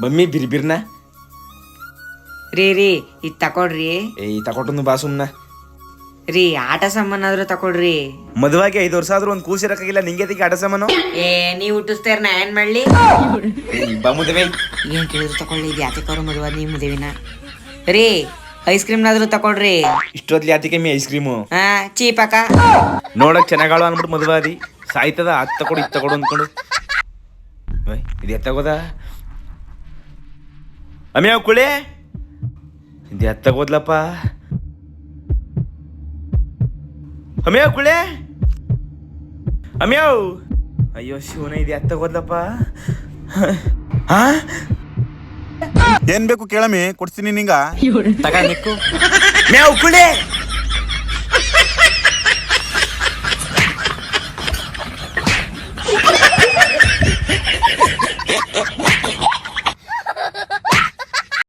ಬಮ್ಮಿ ಬಿರ್ಬಿರ್ನ? ರೀ ರೀ ಇದ್ ತಕೊಡ್ರಿ. ಏ ತಕೊಟ್ಟನು ಬಾ ಸುಮ್ನ. ರೀ ಆಟ ಸಾಮಾನಾದ್ರೂ ತಕೊಡ್ರಿ. ಮದುವಾಗಿ ಐದು ವರ್ಷ ಆದ್ರೂ ಒಂದ್ ಕೂಸಿರಕಾಗಿಲ್ಲ ನಿಂಗೆ ತೆಗಿ ಆಟ ಸಾಮಾನು? ಏ ನೀವ್ ಹುಟ್ಟಿಸ್ತಾರ ನಾ ಏನ್ ಮಾಡ್ಲಿ? ಬಾ ಮದುವೆ. ಏನ್ ಕೇಳಿದ್ರು ತಕೊಳ್ಳಿ ಇದು ಯಾತಕ್ಕಾರು ಮದುವೆ ನೀ ಮದುವಿನ? ರೀ ಐಸ್ ಕ್ರೀಮ್ನಾದ್ರೂ ತಕೊಳ್ರಿ ಇಷ್ಟೊತ್ಲಿ ಆತಿ ಕಮ್ಮಿ ಐಸ್ ಕ್ರೀಮು ಹಾ ಚೀಪಕ. ನೋಡಕ್ ಚೆನ್ನಾಗಾಳು ಅನ್ಬಿಟ್ಟು ಮದುವಾದಿ ಸಾಯ್ತದ ಅದ್ ತಕೊಡು ಇದ್ ತಕೊಡು ಅಂದ್ಕೊಂಡು ಇದು ಎತ್ತಾಗೋದ? ಅಮ್ಯಾವ್ ಕುಳೆ ಇದು ಎತ್ತಾಗೋದ್ಲಪ್ಪ ಅಮ್ಯಾವ್ ಕುಳೆ ಅಮ್ಯಾವ್ ಅಯ್ಯೋ ಶಿವನ ಇದು ಎತ್ತಾಗೋದ್ಲಪ್ಪ ಹಾ ಏನ್ ಬೇಕು ಕೇಳಮಿ ಕೊಡ್ತೀನಿ ನಿಂಗ. ತಗ ನಿಕ್ಕು. ಮ್ಯಾವ್ ಕುಳೆ